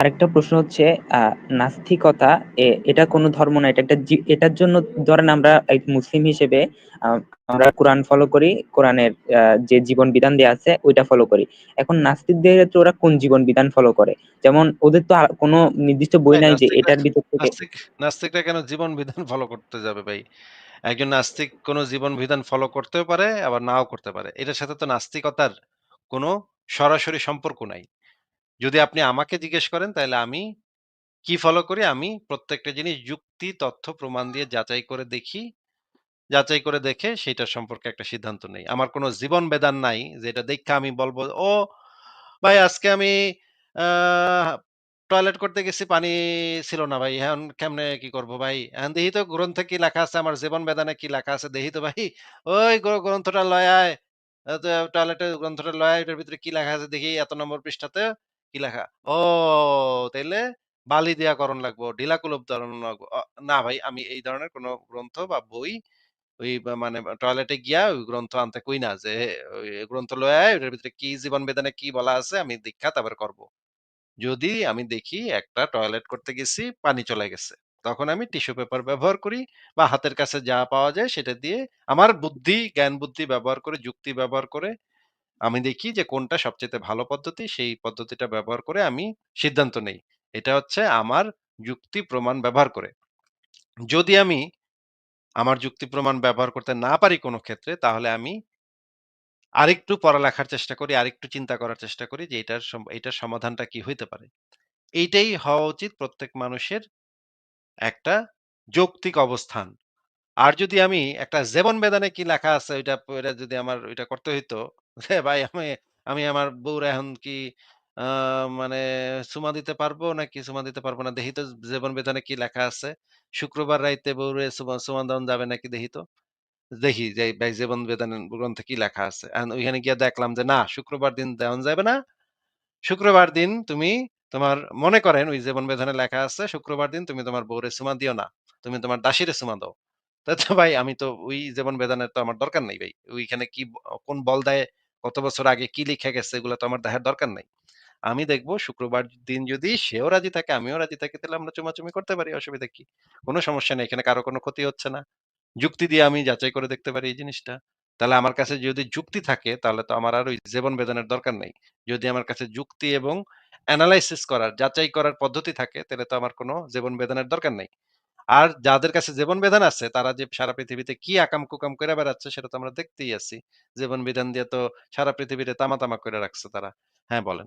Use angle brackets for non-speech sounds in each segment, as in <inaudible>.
আরেকটা প্রশ্ন হচ্ছে নাস্তিকতা এটা কোন ধর্ম না। এটা একটা এটার জন্য ধরেন আমরা এক মুসলিম হিসেবে আমরা কোরআন ফলো করি। কোরআনের যে জীবন বিধান দেয়া আছে ওইটা ফলো করি। এখন নাস্তিকদের ক্ষেত্রে ওরা কোন জীবন বিধান ফলো করে? যেমন ওদের তো কোন নির্দিষ্ট বই নাই যে এটার ভিতর থেকে নাস্তিকরা কেন জীবন বিধান ফলো করতে যাবে ভাই? একজন নাস্তিক কোন জীবন বিধান ফলো করতেও পারে আবার নাও করতে পারে। এটার সাথে তো নাস্তিকতার কোন সরাসরি সম্পর্ক নাই। যদি আপনি আমাকে জিজ্ঞেস করেন তাহলে আমি কি ফলো করি? আমি প্রত্যেকটা জিনিস যুক্তি, তথ্য, প্রমাণ দিয়ে যাচাই করে দেখি। যাচাই করে দেখে সেটার সম্পর্কে একটা সিদ্ধান্ত নেই। আমার কোনো জীবন বেদান নাই যেটা দেইখা আমি বলব "ও ভাই আজকে আমি টয়লেট করতে গেছি পানি ছিল না ভাই। এখন কেমনে কি করব ভাই? এখন দেখি তো গ্রন্থে কি লেখা আছে, আমার জীবন বেদানে কি লেখা আছে দেখি তো ভাই। ওই গ্রন্থটা লয়ে আয়। আ টয়লেটের গ্রন্থটা লয়ে আয়। এটার ভিতরে কি লেখা আছে দেখি এত নম্বর পৃষ্ঠাতে কি লেখা? ও তাইলে বালি দিয়া করণ লাগবো, ঢিলা কুলুপ ধরন লাগবো। না ভাই আমি এই ধরনের কোন গ্রন্থ বা বই ওই মানে টয়লেটে গিয়া ওই গ্রন্থ আনতে কই না যে গ্রন্থ লয়ে। ওটার ভিতরে কি জীবন বেদনে কি বলা আছে আমি দীক্ষা তারপরে করব। যদি আমি দেখি একটা টয়লেট করতে গেছি, পানি চলে গেছে। তখন আমি টিস্যু পেপার ব্যবহার করি বা হাতের কাছে যা পাওয়া যায় সেটা দিয়ে আমার বুদ্ধি, জ্ঞান বুদ্ধি ব্যবহার করে, যুক্তি ব্যবহার করে আমি দেখি যে কোনটা সবচেয়ে ভালো পদ্ধতি, সেই পদ্ধতিটা ব্যবহার করে আমি সিদ্ধান্ত নেই। এটা হচ্ছে আমার যুক্তি প্রমাণ ব্যবহার করে। যদি আমি আমার যুক্তি প্রমাণ ব্যবহার করতে না পারি কোনো ক্ষেত্রে তাহলে আমি আরেকটু পড়ালেখার চেষ্টা করি, আরেকটু চিন্তা করার চেষ্টা করি যে এটার এটার সমাধানটা কি হইতে পারে। এইটাই হওয়া উচিত প্রত্যেক মানুষের একটা যৌক্তিক অবস্থান। আর যদি আমি একটা জীবন বেদানে কি লেখা আছে ওইটা যদি আমার ওইটা করতে হইতো, ভাই আমি আমি আমার বউরে এখন কি মানে চুমা দিতে পারব নাকি চুমা দিতে পারব না দেখি তো জীবন বেদনে কি লেখা আছে। শুক্রবার রাইতে বউরে চুমা চুমা দেওয়ান যাবে নাকি দেখি তো। দেখি যে ভাই জীবন বেদন গ্রন্থে কি লেখা আছে। এখন ওইখানে গিয়া দেখলাম যে না, শুক্রবার দিন দেওয়ান যাবে না। শুক্রবার দিন তুমি তোমার মনে করেন ওই জীবন বিধানে লেখা আছে, শুক্রবার দিন তুমি তোমার বউরে চুমা দিও না। তুমি তোমার দাসীরে চুমা দাও। তা তো ভাই আমি তো ওই জীবন বিধানের তো আমার দরকার নাই ভাই। ওইখানে কি কোন বল বলদায় কত বছর আগে কি লিখা গেছে এগুলা তো আমার দেখার দরকার নাই। আমি দেখব শুক্রবার দিন যদি সেও রাজি থাকে আমিও রাজি থাকি তাহলে আমরা চুমাচুমি করতে পারি। অসুবিধা কি? কোন সমস্যা নেই। এখানে কারও কোন ক্ষতি হচ্ছে না। যুক্তি দিয়ে আমি যাচাই করে দেখতে পারি এই জিনিসটা। তাহলে আমার কাছে যদি যুক্তি থাকে তাহলে তো আমার আর ওই জীবন বেদনের দরকার নেই যদি আমার কাছে যুক্তি এবং এনালাইসিস করার, যাচাই করার পদ্ধতি থাকে তাহলে তো আমার কোনো জীবন বেদনের দরকার নাই। আর যাদের কাছে জীবন বিধান আছে তারা যে সারা পৃথিবীতে কি আকাম-কুকাম করে বেড়াচ্ছে সেটা তো আমরা দেখতেই আছি। জীবন বিধান দিয়ে তো সারা পৃথিবীতে তামা, তামা করে রাখছে তারা। হ্যাঁ, বলেন।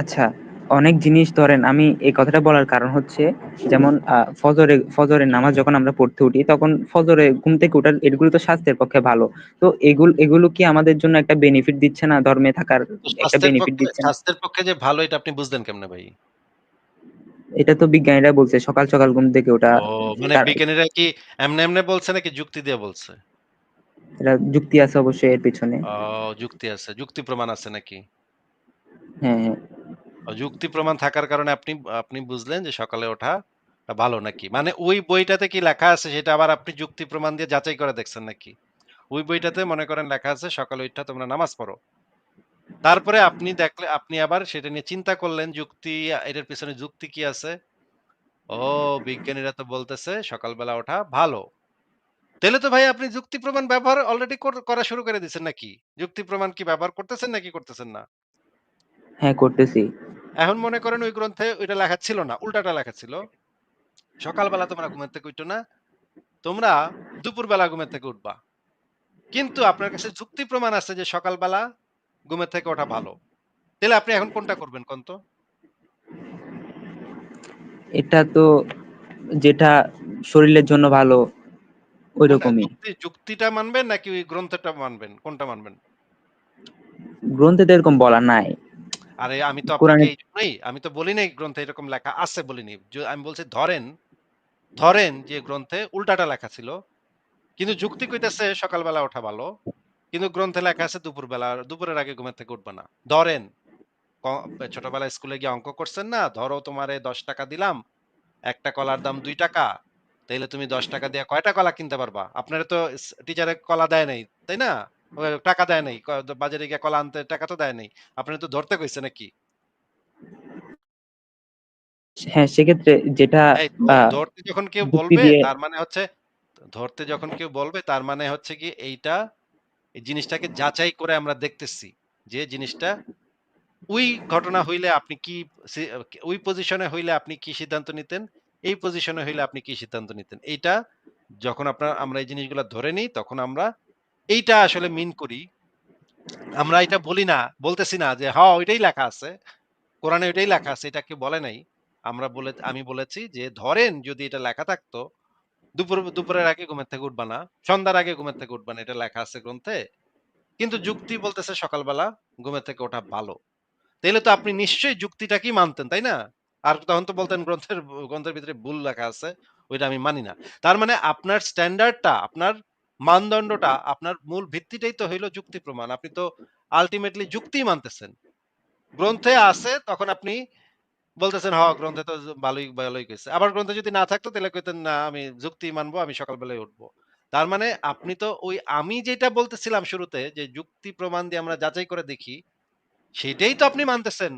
আচ্ছা, অনেক জিনিস ধরেন আমি এই কথাটা বলার কারণ হচ্ছে যেমন ফজরে ফজরের নামাজ যখন আমরা পড়তে উঠি তখন ফজরে ঘুম থেকে উঠার এগুলো তো স্বাস্থ্যের পক্ষে ভালো। তো এগুলো এগুলো কি আমাদের জন্য একটা বেনিফিট দিচ্ছে না? ধর্মে থাকার একটা বেনিফিট দিচ্ছে? স্বাস্থ্যের পক্ষে যে ভালো এটা আপনি বুঝলেন কেমনে ভাই? এটা তো বিজ্ঞানীরা বলছে সকাল, সকাল ঘুম থেকে ওঠা ও মানে বিজ্ঞানীরা কি এমনে, এমনে বলছে নাকি যুক্তি দিয়ে বলছে? এটা যুক্তি আছে অবশ্যই এর পেছনে। যুক্তি আছে। যুক্তি প্রমাণ আছে নাকি? হ্যাঁ, হ্যাঁ। যুক্তি প্রমাণ থাকার কারণে আপনি আপনি বুঝলেন যে সকালে ওঠা ভালো নাকি? মানে ওই বইটাতে কি লেখা আছে সেটা আবার আপনি যুক্তি প্রমাণ দিয়ে যাচাই করে দেখছেন নাকি? ওই বইটাতে মনে করেন লেখা আছে সকালে উইঠা তোমরা নামাজ পড়ো। তারপরে আপনি দেখলে আপনি আবার সেটা নিয়ে চিন্তা করলেন যুক্তি এটার পেছনে যুক্তি কি আছে? ও বিজ্ঞানীরা তো বলতেছে সকালবেলা ওঠা ভালো। তাইলে তো ভাই আপনি যুক্তি প্রমাণ ব্যবহার অলরেডি করা শুরু করে দিছেন নাকি? যুক্তি প্রমাণ কি ব্যবহার করতেছেন নাকি করতেছেন না? হ্যাঁ, করতেছি। এখন মনে করেন ওই গ্রন্থে ওইটা লেখা ছিল না। উল্টাটা লেখা ছিল। সকালবেলা তোমরা ঘুমের থেকে উঠো না। তোমরা দুপুরবেলা ঘুমের থেকে উঠবা। কিন্তু আপনার কাছে যুক্তি প্রমাণ আছে যে সকালবেলা ঘুমের থেকে ওঠা ভালো। তাইলে আপনি এখন কোনটা করবেন কোন তো? এটা তো যেটা শরীরের জন্য ভালো? ঐরকমই। যুক্তি যুক্তিটা মানবেন নাকি ওই গ্রন্থটা মানবেন? কোনটা মানবেন? গ্রন্থে তো এরকম বলা নাই। আরে আমি তো আপনাকে এইজন্যই আমি তো বলি নাই গ্রন্থে এরকম লেখা আছে বলিনি। য আমি বলছি ধরেন, ধরেন যে গ্রন্থে উল্টাটা লেখা ছিল। কিন্তু যুক্তি কইতেছে সকালবেলা ওঠা ভালো। কিন্তু গ্রন্থে লেখা আছে দুপুরবেলা দুপুরের আগে ঘুমের থেকে উঠবা না। ধরেন ছোটবেলায় স্কুলে গিয়ে অঙ্ক করছেন না? ধরো তোমারে ৳১০ দিলাম। একটা কলার দাম ৳২ তাইলে তুমি ৳১০ দিয়ে কয়টা কলা কিনতে পারবা? আপনারে তো টিচারে কলা দেয় নাই, তাই না? টাকা দেয় নাই। বাজারে গিয়ে কলা আনতে টাকা তো দেয় নাই। আপনারে তো ধরতে কইছে নাকি? হ্যাঁ, সেক্ষেত্রে যেটা ধরতে যখন কেউ বলবে তার মানে হচ্ছে ধরতে যখন কেউ বলবে তার মানে হচ্ছে কি এইটা এই জিনিসটাকে যাচাই করে আমরা দেখতেছি যে জিনিসটা ওই ঘটনা হইলে আপনি কি ওই পজিশনে হইলে আপনি কি সিদ্ধান্ত নিতেন? এই পজিশনে হইলে আপনি কি সিদ্ধান্ত নিতেন? এইটা যখন আপনার আমরা এই জিনিসগুলা ধরে নিই তখন আমরা এইটা আসলে মিন করি। আমরা এটা বলি না, বলতেছি না যে, "হ ওইটাই লেখা আছে। কোরআনে ওইটাই লেখা আছে।" এটা কেউ বলে নাই। আমরা বলে আমি বলেছি যে, "ধরেন যদি এটা লেখা থাকতো, দুপুর দুপুরের আগে ঘুমের থেকে উঠবা না। সন্ধ্যার আগে ঘুমের থেকে উঠবা না। এটা লেখা আছে গ্রন্থে। কিন্তু যুক্তি বলতেছে সকালবেলা ঘুমের থেকে ওঠা ভালো।" তাইলে তো আপনি নিশ্চয়ই যুক্তিটাকেই মানতেন, তাই না? আর তখন তো বলতেন গ্রন্থের গ্রন্থের ভিতরে ভুল লেখা আছে। ওইটা আমি মানি না। তার মানে আপনার স্ট্যান্ডার্ডটা, আপনার মানদণ্ডটা, আপনার মূল ভিত্তিটাই তো হইল যুক্তি প্রমাণ। আপনি তো আলটিমেটলি যুক্তি মানতেছেন। গ্রন্থে আছে তখন আপনি বলতেছেন, হ্যাঁ গ্রন্থে তো ভালোই ভালোই কইছে।" আবার গ্রন্থে যদি না থাকতো তাহলে কইতেন, "না আমি যুক্তি মানবো, আমি সকালবেলায় উঠবো।" তার মানে আপনি তো ওই আমি যেটা বলতেছিলাম শুরুতে যে যুক্তি প্রমাণ দিয়ে আমরা যাচাই করে দেখি, সেটাই তো আপনি মানতেছেন।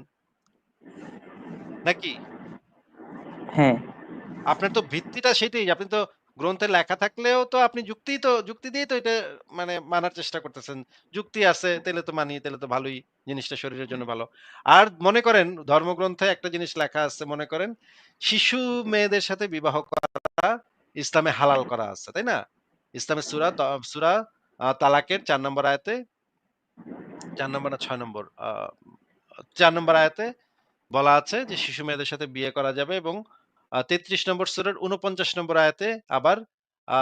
নাকি? হ্যাঁ, আপনার তো ভিত্তিটা সেটাই। আপনি তো গ্রন্থে লেখা থাকলেও তো আপনি যুক্তিই তো যুক্তি দিয়েই তো এটা মানে মানার চেষ্টা করতেছেন। যুক্তি আছে তাইলে তো মানি, তাইলে তো ভালোই। জিনিসটা শরীরের জন্য ভালো। আর মনে করেন ধর্মগ্রন্থে একটা জিনিস লেখা আছে মনে করেন, শিশু মেয়েদের সাথে বিবাহ করা ইসলামে হালাল করা আছে। তাই না? ইসলামের সূরা সূরা তালাকের চার নম্বর আয়াতে চার নম্বর না ৬ নম্বর ৪ নম্বর আয়াতে বলা আছে যে শিশু মেয়েদের সাথে বিয়ে করা যাবে এবং ৩৩ নম্বর সূরার ৪৯ নম্বর আয়াতে আবার আ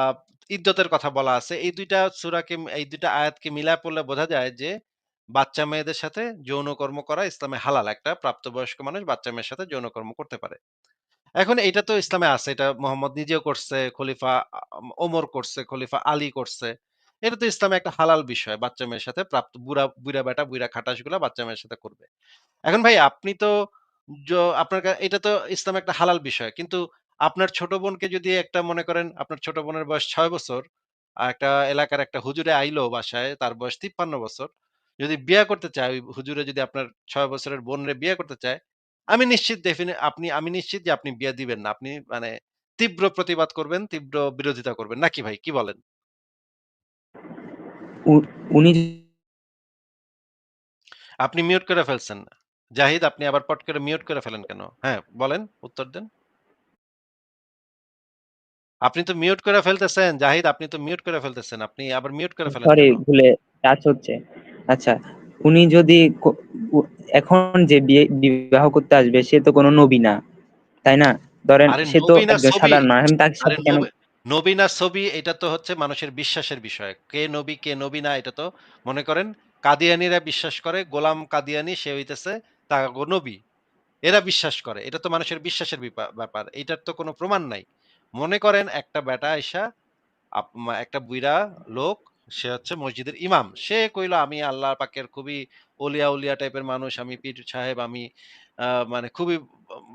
ইদ্দতের কথা বলা আছে। এই ২ টা সূরাকে এই ২ টা আয়াতকে মিলায় পড়লে বোঝা যায় যে বাচ্চা মেয়েদের সাথে যৌনকর্ম করা ইসলামে হালাল। একটা প্রাপ্তবয়স্ক মানুষ বাচ্চা মেয়ের সাথে যৌনকর্ম করতে পারে। এখন এটা তো ইসলামে আছে। এটা মোহাম্মদ নিজেও করছে, খলিফা ওমর করছে, খলিফা আলী করছে। এটা তো ইসলামে একটা হালাল বিষয়। বাচ্চা মেয়ের সাথে প্রাপ্ত বুড়া, বুড়া বেটা, বুইড়া খাটাসগুলা বাচ্চা মেয়ের সাথে করবে। এখন ভাই আপনি তো আপনার এটা তো ইসলামে একটা হালাল বিষয়। কিন্তু আপনার ছোট বোনকে যদি একটা মনে করেন আপনার ছোট বোনের বয়স ৬ বছর, আর একটা এলাকার একটা হুজুরে আইলো বাসায়, তার বয়স ৫৩ বছর। যদি বিয়া করতে চায়, ওই হুজুরে যদি আপনার ৬ বছরের বোনরে বিয়ে করতে চায়, আমি নিশ্চিত ডেফিনি আপনি আমি নিশ্চিত যে আপনি বিয়া দিবেন না। আপনি মানে তীব্র প্রতিবাদ করবেন, তীব্র বিরোধিতা করবেন। নাকি ভাই কি বলেন? উনি আপনি মিউট করে ফেলছেন। জাহিদ আপনি আবার পট করে মিউট করে ফেলেন কেন? হ্যাঁ, বলেন, উত্তর দেন। আপনি তো মিউট করে ফেলতেছেন। জাহিদ আপনি তো মিউট করে ফেলতেছেন। আপনি আবার মিউট করে ফেলেন সরি ভুলে টাচ হচ্ছে। আচ্ছা, উনি যদি এখন যে বিবাহ করতে আসবে সে তো কোনো নবী না। তাই না? ধরেন সে তো না। সাধারণ মানুষ। আমি আরে সাথে কেন নবী না ছবি এটা তো হচ্ছে মানুষের বিশ্বাসের বিষয়। কে নবী, কে নবী না এটা তো মনে করেন কাদিয়ানিরা বিশ্বাস করে গোলাম কাদিয়ানি সে হইতেছে তাগো নবী। এরা বিশ্বাস করে। এটা তো মানুষের বিশ্বাসের ব্যাপার। এইটার তো কোনো প্রমাণ নাই। মনে করেন একটা বেটা আইসা একটা বুইড়া লোক সে হচ্ছে মসজিদের ইমাম। সে কইলো আমি আল্লাহ পাকের খুবই অলিয়া, উলিয়া টাইপের মানুষ। আমি পীর সাহেব আমি মানে খুবই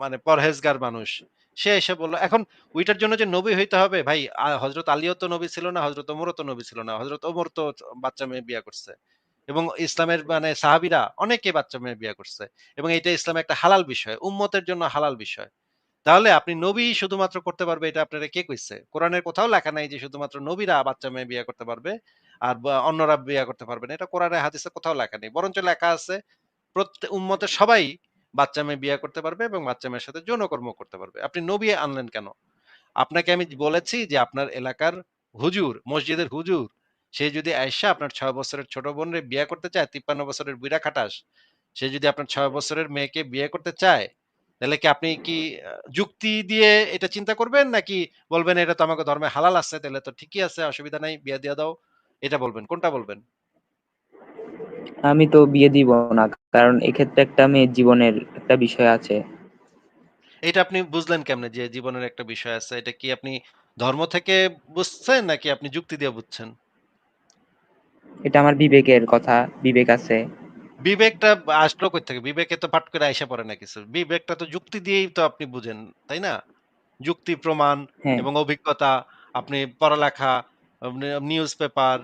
মানে পরহেজগার মানুষ। সে এসে বলল এখন ওইটার জন্য যে নবী হইতে হবে ভাই হজরত আলীও তো নবী ছিল না, হজরত ওমরও তো নবী ছিল না। হজরত ওমর তো বাচ্চা মেয়ে বিয়া করছে। এবং ইসলামের মানে সাহাবীরা অনেকে বাচ্চা মেয়ে বিয়ে করছে। এবং এটা ইসলামে একটা হালাল বিষয়। উম্মতের জন্য হালাল বিষয়। তাহলে আপনি নবী শুধুমাত্র করতে পারবে এটা আপনারা কে কইছে? কোরআনের কোথাও লেখা নাই যে শুধুমাত্র নবীরা বাচ্চা মেয়ে বিয়ে করতে পারবে। আর অন্যরা বিয়ে করতে পারবে না। এটা কোরআনে হাদিসে কোথাও লেখা নেই। বরঞ্চ লেখা আছে প্রত্যেক উম্মতের সবাই বাচ্চা মেয়ে বিয়ে করতে পারবে এবং বাচ্চা মেয়ের সাথে যৌনকর্ম করতে পারবে। আপনি নবী আনলেন কেন? আপনাকে আমি বলেছি যে আপনার এলাকার হুজুর, মসজিদের হুজুর, সে যদি আয়সা আপনার ছয় বছরের ছোট বোনরে বিয়ে করতে চায়, ৫৩ বছরের বুইড়া খাটাস, সে যদি আপনার ছয় বছরের মেয়েকে বিয়ে করতে চায়, তাহলে কি আপনি কি যুক্তি দিয়ে এটা চিন্তা করবেন? নাকি বলবেন এটা তো আমাকে ধর্মে হালাল আছে, তাহলে তো ঠিকই আছে, অসুবিধা নাই, বিয়া দিয়া দাও। এটা বলবেন। কোনটা বলবেন? আমি তো বিয়ে দিব না। কারণ এক্ষেত্রে একটা মেয়ের জীবনের একটা বিষয় আছে। এটা আপনি বুঝলেন কেমনে যে জীবনের একটা বিষয় আছে? এটা কি আপনি ধর্ম থেকে বুঝছেন নাকি আপনি যুক্তি দিয়ে বুঝছেন? এটা আমার বিবেকের কথা, বিবেক আছে। বিবেকটা আসলো কই থেকে? বিবেকে তো পাট করে আইসা পড়ে না কিছু। বিবেকটা তো যুক্তি দিয়েই তো আপনি বুঝেন, তাই না? যুক্তি, প্রমাণ হ্যাঁ, এবং অভিজ্ঞতা, আপনি পড়ালেখা, নিউজ পেপার,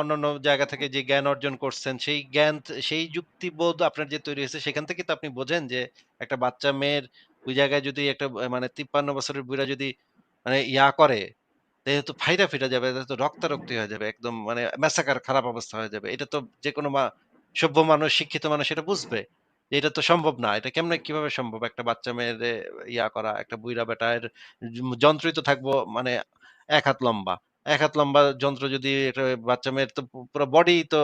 অন্যান্য জায়গা থেকে যে জ্ঞান অর্জন করছেন, সেই জ্ঞান সেই যুক্তিবোধ আপনার যে তৈরি হয়েছে, সেখান থেকে তো আপনি বোঝেন যে একটা বাচ্চা মেয়ের ওই জায়গায় যদি একটা মানে ৫৩ বছরের বুইড়া যদি মানে ইয়া করে, তো ফাইটা ফিটা যাবে। তো রক্তারক্তি হয়ে যাবে। একদম মানে ম্যাসাকার খারাপ অবস্থা হয়ে যাবে। এটা তো যেকোনো মা সভ্য মানুষ, শিক্ষিত মানুষ এটা বুঝবে। যে এটা তো সম্ভব না। এটা কেমনে কীভাবে সম্ভব? একটা বাচ্চা মেয়ের ইয়া করা, একটা বুইরা বেটার য যন্ত্রই তো থাকব মানে এক হাত লম্বা। এক হাত লম্বা যন্ত্র যদি একটা বাচ্চা মেয়ের তো পুরো বডি তো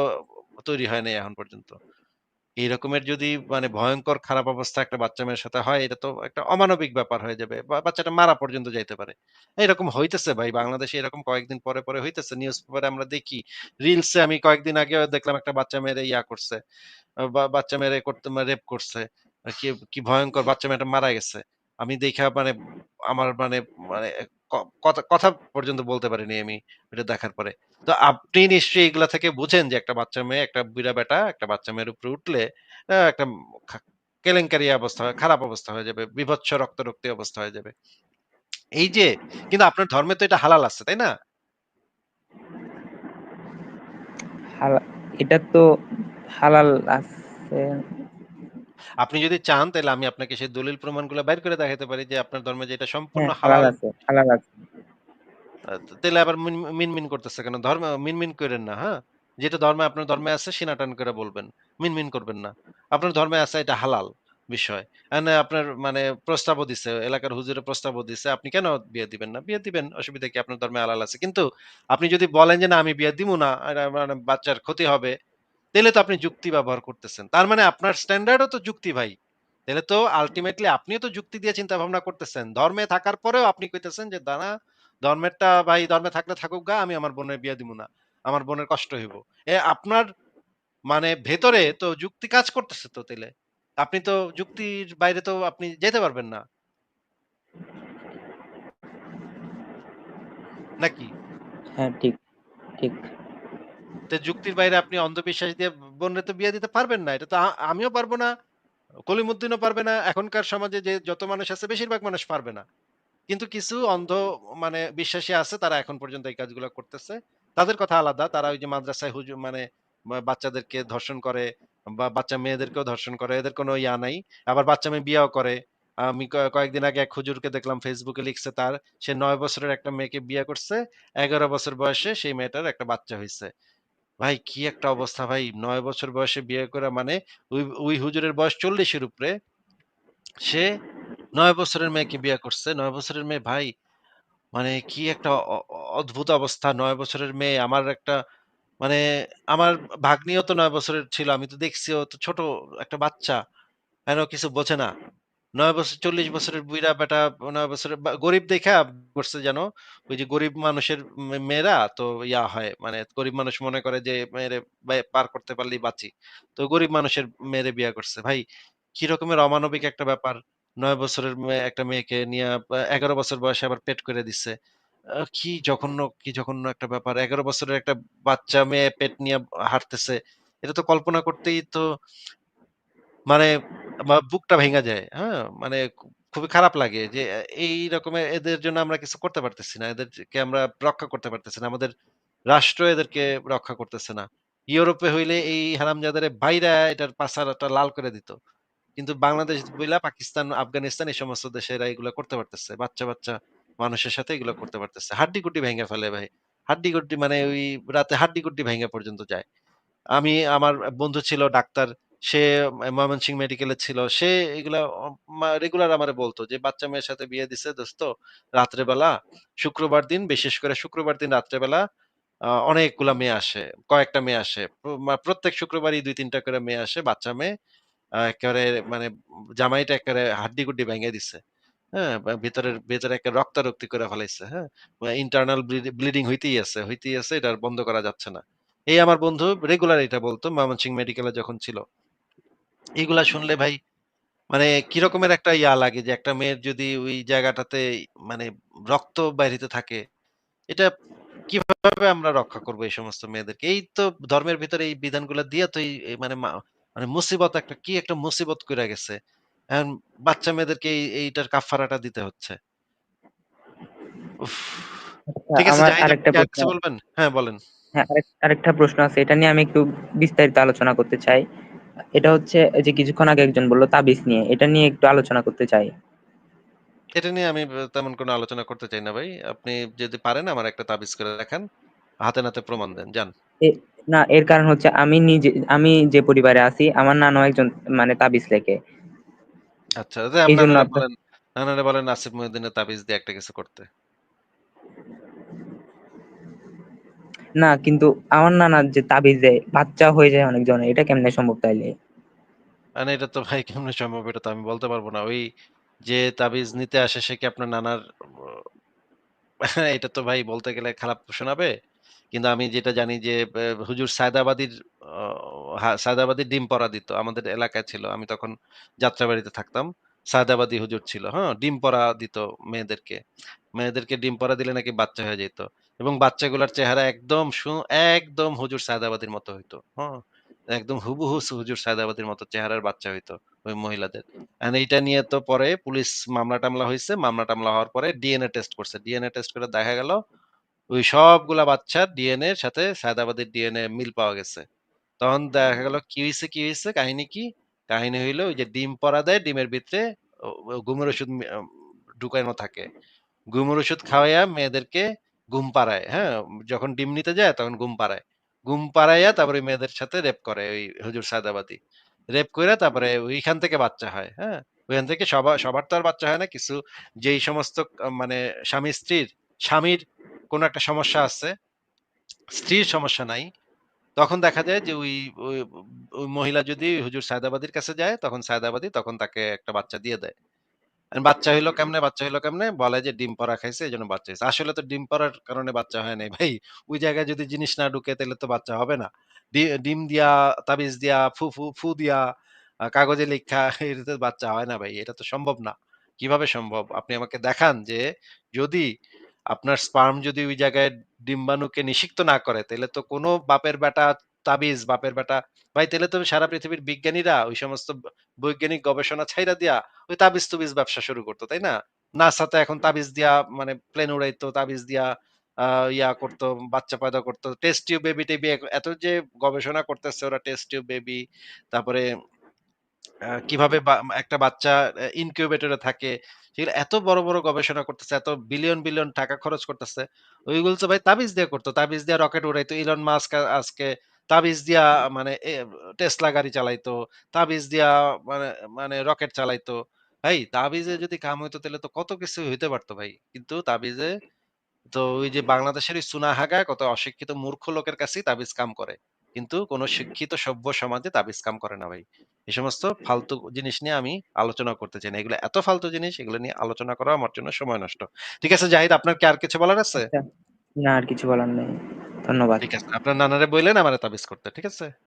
তৈরি হয় নাই এখন পর্যন্ত। এই রকমের যদি মানে ভয়ঙ্কর খারাপ অবস্থা একটা বাচ্চা মেয়ের সাথে হয়, এটা তো একটা অমানবিক ব্যাপার হয়ে যাবে। বাচ্চাটা মারা পর্যন্ত যাইতে পারে। এরকম হইতেছে ভাই বাংলাদেশে এরকম কয়েকদিন পরে, পরে হইতেছে। নিউজ পেপারে আমরা দেখি। রিলসে আমি কয়েকদিন আগেও দেখলাম একটা বাচ্চা মেয়েরে ইয়া করছে। বাচ্চা মেয়েরে করতে রেপ করছে। কি ভয়ংকর বাচ্চা মেয়েটা মারা গেছে। আমি দেইখা মানে আমার মানে মানে কথা পর্যন্ত বলতে পারিনি আমি ওইটা দেখার পরে। তো আপনি নিশ্চয়ই এগুলা থেকে বুঝেন যে একটা বাচ্চা মেয়ে, একটা বুইড়া বেটা একটা বাচ্চা মেয়ের উপরে উঠলে একটা কেলেঙ্কারি অবস্থা খারাপ অবস্থা হয়ে যাবে। বীভৎস রক্তারক্তি অবস্থা হয়ে যাবে। এই যে কিন্তু আপনার ধর্মে তো এটা হালাল আছে, তাই না? এটা তো হালাল আছে। আপনি যদি চান তাহলে আমি আপনাকে সেই দলিল প্রমাণগুলা বাইর করে দেখাইতে পারি যে আপনার ধর্মে যে এটা সম্পূর্ণ হ্যাঁ, হালাল। আছে, হালাল আছে। আ তাইলে আবার মিন মিনমিন করতেছে কেন? ধর্মে মিনমিন কইরেন না, হ্যাঁ? যেটা ধর্মে আপনার ধর্মে আছে সিনাটান করে বলবেন। মিনমিন করবেন না। আপনার ধর্মে আছে এটা হালাল বিষয়। আপনার মানে প্রস্তাবও দিছে, এলাকার হুজুরে প্রস্তাবও দিছে। আপনি কেন বিয়ে দিবেন না? বিয়ে দিবেন। অসুবিধা কি? আপনার ধর্মে আলাল আছে। কিন্তু আপনি যদি বলেন যে, "না আমি বিয়ে দিমু না, মানে বাচ্চার ক্ষতি হবে।" তাইলে তো আপনি যুক্তি ব্যবহার করতেছেন। তার মানে আপনার স্ট্যান্ডার্ড ও তো যুক্তি ভাই। তাহলে তো আলটিমেটলি আপনিও তো যুক্তি দিয়ে চিন্তা ভাবনা করতেছেন। ধর্মে থাকার পরেও আপনি কইতেছেন যে, "দাঁড়া ধর্মেরটা ভাই ধর্মে থাকলে থাকুক গা, আমি আমার বোনের বিয়া দিমু না। আমার বোনের কষ্ট হইব।" এ আপনার মানে ভেতরে তো যুক্তি কাজ করতেছে তো তাহলে আপনি তো যুক্তির বাইরে তো আপনি যেতে পারবেন না। নাকি? হ্যাঁ, ঠিক, ঠিক। তো যুক্তির বাইরে আপনি অন্ধবিশ্বাস দিয়ে বোনরে তো বিয়ে দিতে পারবেন না। এটা তো আমিও পারব না, কলিমুদ্দিনও পারবে না। এখনকার সমাজে যে যত মানুষ আছে বেশিরভাগ মানুষ পারবে না। কিন্তু কিছু অন্ধ মানে বিশ্বাসী আছে তারা এখন পর্যন্ত এই কাজগুলা করতেছে। তাদের কথা আলাদা। তারা ওই যে মাদ্রাসায় হুজু মানে বাচ্চাদেরকে ধর্ষণ করে বা বাচ্চা মেয়েদেরকেও ধর্ষণ করে। এদের কোনো ইয়া নাই। আবার বাচ্চা মেয়ে বিয়েও করে। আমি কয়েকদিন আগে এক হুজুরকে দেখলাম ফেসবুকে লিখছে তার সে নয় বছরের একটা মেয়েকে বিয়ে করছে। ১১ বছর বয়সে সেই মেয়েটার একটা বাচ্চা হইছে। ভাই, কি একটা অবস্থা ভাই! নয় বছর বয়সে বিয়ে করা মানে ওই হুজুরের বয়স ৪০ এর উপরে। সে নয় বছরের মেয়েকে বিয়ে করছে। নয় বছরের মেয়ে, ভাই মানে কি একটা অদ্ভুত অবস্থা। নয় বছরের মেয়ে, আমার একটা মানে আমার ভাগ্নিও তো নয় বছরের ছিল। আমি তো দেখছি ও তো ছোট একটা বাচ্চা। ও কিছু বোঝে না। ৯ বছর ৪০ বছরের বুড়া বেটা নয় বছরের গরিব দেইখা করছে যেন ওই যে গরিব মানুষের মেয়েরা তো ইয়া হয় মানে গরিব মানুষ মনে করে যে মেয়েরে পার করতে পারলেই বাঁচি। তো গরিব মানুষের মেয়েরে বিয়া করছে। ভাই কি রকমের অমানবিক একটা ব্যাপার। নয় বছরের মেয়ে একটা মেয়েকে নিয়ে এগারো বছর বয়সে আবার পেট করে দিছে। আ কি জঘন্য কি জঘন্য একটা ব্যাপার। ১১ বছরের একটা বাচ্চা মেয়ে পেট নিয়ে হাঁটতেছে। এটা তো কল্পনা করতেই তো মানে বুকটা ভেঙে যায়। হ্যাঁ? মানে খুবই খারাপ লাগে যে এই রকমের এদের জন্য আমরা কিছু করতে পারতেছি না। এদেরকে আমরা রক্ষা করতে পারতেছি না। আমাদের রাষ্ট্র এদেরকে রক্ষা করতেছে না। ইউরোপে হইলে এই হারামজাদারে বাইরা এটার পাছাটা লাল করে দিত। কিন্তু বাংলাদেশ বইলা পাকিস্তান, আফগানিস্তান এই সমস্ত দেশে এরা এগুলা করতে পারতেছে। বাচ্চা, বাচ্চা মানুষের সাথে এগুলা করতে পারতেছে। হাড্ডি-গুড্ডি ভেঙে ফেলে ভাই। হাড্ডি-গুড্ডি মানে ওই রাতে হাড্ডি-গুড্ডি ভেঙে পর্যন্ত যায়। আমি আমার বন্ধু ছিল ডাক্তার। সে মা ময়মনসিংহ মেডিকেলে ছিল। সে এগুলা রেগুলার আমারে বলত যে, "বাচ্চা মেয়ের সাথে বিয়ে দিছে দোস্ত রাত্রে বেলা। শুক্রবার দিন বিশেষ করে শুক্রবার দিন রাত্রে বেলা অনেকগুলা মেয়ে আসে। কয়েকটা মেয়ে আসে। প্রত্যেক শুক্রবারই ২-৩ টা করে মেয়ে আসে, বাচ্চা মেয়ে। একেবারে মানে জামাইটা একেবারে হাড্ডি-গুড্ডি ভেঙে দিছে। হ্যাঁ? ভিতরের ভেতরে একে রক্তারক্তি করে ফেলাইছে। হ্যাঁ? ইন্টারনাল ব্লিডি হইতেই আছে, হইতেই আছে। এটা বন্ধ করা যাচ্ছে না। এই আমার বন্ধু রেগুলার এটা বলতো ময়মনসিংহ মেডিকেলে যখন ছিল। এগুলা শুনলে ভাই মানে কি রকমের একটা ইয়া লাগে যে একটা মেয়ের যদি ওই জায়গাটাতে মানে রক্ত বাইর হইতে থাকে, এটা কীভাবে আমরা রক্ষা করব এই সমস্ত মেয়েদেরকে? এই তো ধর্মের ভিতরে এই বিধানগুলা দিয়া তো এই মানে মানে মুসিবত একটা কি একটা মুসিবত কইরা গেছে। এখন বাচ্চা মেয়েদেরকে এই এইটার কাফারাটা দিতে হচ্ছে। আচ্ছা ঠিক আছে বলবেন? হ্যাঁ, বলেন। হ্যাঁ, আরেকটা প্রশ্ন আছে। এটা নিয়ে আমি একটু বিস্তারিত আলোচনা করতে চাই। এটা হচ্ছে এই যে কিছুক্ষণ আগে একজন বলল তাবিজ নিয়ে। এটা নিয়ে একটু আলোচনা করতে চাই। এটা নিয়ে আমি তেমন কোনো আলোচনা করতে চাই না ভাই। আপনি যদি পারেন আমার একটা তাবিজ করে দেখান। হাতে নাতে প্রমাণ দেন। যান। না এর কারণ হচ্ছে আমি নিজে আমি যে পরিবারে আছি আমার নানাও একজন মানে তাবিজ লেখে। আচ্ছা, আপনার বলেন নানারে বলেন আসিফ মহিউদ্দিনের তাবিজ দিয়ে একটা কিছু করতে। না কিন্তু আমার নানার যে তাবিজ দেয়, বাচ্চা হয়ে যায় অনেকজনের। এটা কেমনে সম্ভব তাইলে? মানে এটা তো ভাই কেমনে সম্ভব এটা তো আমি বলতে পারব না। ওই যে তাবিজ নিতে আসে সে কি আপনার নানার <laughs> এটা তো ভাই বলতে গেলে খারাপ শোনাবে। কিন্তু আমি যেটা জানি যে হুজুর সায়দাবাদীর সায়দাবাদীর ডিম পড়া দিত। আমাদের এলাকায় ছিল। আমি তখন যাত্রাবাড়িতে থাকতাম। সায়দাবাদী হুজুর ছিল, হ্যাঁ? ডিম পড়া দিত মেয়েদেরকে। মেয়েদেরকে ডিম পড়া দিলে নাকি বাচ্চা হয়ে যাইত। এবং বাচ্চাগুলার চেহারা একদম একদম হুজুর সায়দাবাদীর মতো হইতো, হ্যাঁ? একদম হুবহু হুজুর সায়দাবাদীর মতো চেহারার বাচ্চা হইতো ওই মহিলাদের। এইটা নিয়ে তো পরে পুলিশ মামলা-টামলা হইছে। মামলা-টামলা হওয়ার পরে ডিএনএ টেস্ট করছে। ডিএনএ টেস্ট করে দেখা গেল ওই সবগুলা বাচ্চার ডিএনএ এর সাথে সায়দাবাদীর ডিএনএ মিল পাওয়া গেছে। তখন দেখা গেল কি হয়েছে কি হয়েছে কাহিনী কি? কাহিনী হইল ওই যে ডিম পড়া দেয়, ডিমের ভিতরে ঘুমের ওষুধ ঢুকানো থাকে। ঘুমের ওষুধ খাওয়াইয়া মেয়েদেরকে ঘুম পাড়ায়, হ্যাঁ? যখন ডিম নিতে যায় তখন ঘুম পাড়ায়। ঘুম পাড়াইয়া তারপরে মেয়েদের সাথে রেপ করে ওই হুজুর সায়দাবাদী। রেপ করে তারপরে ওইখান থেকে বাচ্চা হয়, হ্যাঁ? ওইখান থেকে সবা সবার তো আর বাচ্চা হয় না। কিছু যেই সমস্ত মানে স্বামী-স্ত্রীর স্বামীর কোন একটা সমস্যা আছে, স্ত্রীর সমস্যা নাই। তখন দেখা যায় যে ওই ওই মহিলা যদি হুজুর সায়দাবাদীর কাছে যায় তখন সায়দাবাদী তখন তাকে একটা বাচ্চা দিয়ে দেয়। অ্যান্ড বাচ্চা হইল কেমনে বাচ্চা হইল কেমনে? বলে যে ডিম পড়া খাইছে এই জন্য বাচ্চা হইছে। আসলে তো ডিম পড়ার কারণে বাচ্চা হয় নাই ভাই। ওই জায়গায় যদি জিনিস না ঢুকে তাহলে তো বাচ্চা হবে না। ডিম দিয়া, তাবিজ দিয়া, ফু, ফু, ফু দিয়া, কাগজে লিখা এটাতে বাচ্চা হয় না ভাই। এটা তো সম্ভব না। কীভাবে সম্ভব? আপনি আমাকে দেখান যে যদি আপনার স্পার্ম যদি ওই জায়গায় ডিম্বাণুকে নিষিক্ত না করে তাইলে তো কোন বাপের বেটা তাবিজ, বাপের বেটা ভাই তাহলে তো সারা পৃথিবীর বিজ্ঞানীরা ওই সমস্ত বৈজ্ঞানিক গবেষণা ছাইড়া দিয়া ওই তাবিজ-তুবিজ ব্যবসা শুরু করতো তাই না? নাসা তো এখন তাবিজ দিয়া মানে প্লেন উড়াইতো, তাবিজ দিয়া ইয়া করতো বাচ্চা পয়দা করতো টেস্ট টিউব বেবি-টেবি এত যে গবেষণা করতেছে ওরা টেস্ট টিউব বেবি, তারপরে কীভাবে একটা বাচ্চা ইনকিউবেটর থাকে। সেগুলো এত বড়, বড় গবেষণা করতেছে, এত বিলিয়ন, বিলিয়ন টাকা খরচ করতেছে। ওইগুলো তো ভাই তাবিজ দিয়ে করত। তাবিজ দিয়া রকেট উড়াইতো। ইলন মাস্ক আজকে তাবিজ দিয়া মানে টেসলা গাড়ি চালাইতো। তাবিজ দিয়া মানে মানে রকেট চালাইতো। ভাই তাবিজে যদি কাম হইতো তাহলে তো কত কিছু হইতে পারতো ভাই। কিন্তু তাবিজে তো ওই যে বাংলাদেশের ওই চুনাহাগা কত অশিক্ষিত মূর্খ লোকের কাছেই তাবিজ কাম করে। কিন্তু কোন শিক্ষিত সভ্য সমাজে তাবিজ কাম করে না ভাই। এই সমস্ত ফালতু জিনিস নিয়ে আমি আলোচনা করতে চাই না। এগুলো এত ফালতু জিনিস এগুলো নিয়ে আলোচনা করা আমার জন্য সময় নষ্ট। ঠিক আছে জাহিদ আপনার কি আর কিছু বলার আছে? আচ্ছা। না আর কিছু বলার নেই। ধন্যবাদ। ঠিক আছে। আপনার নানারে বললেন আমারে তাবিজ করতে। ঠিক আছে?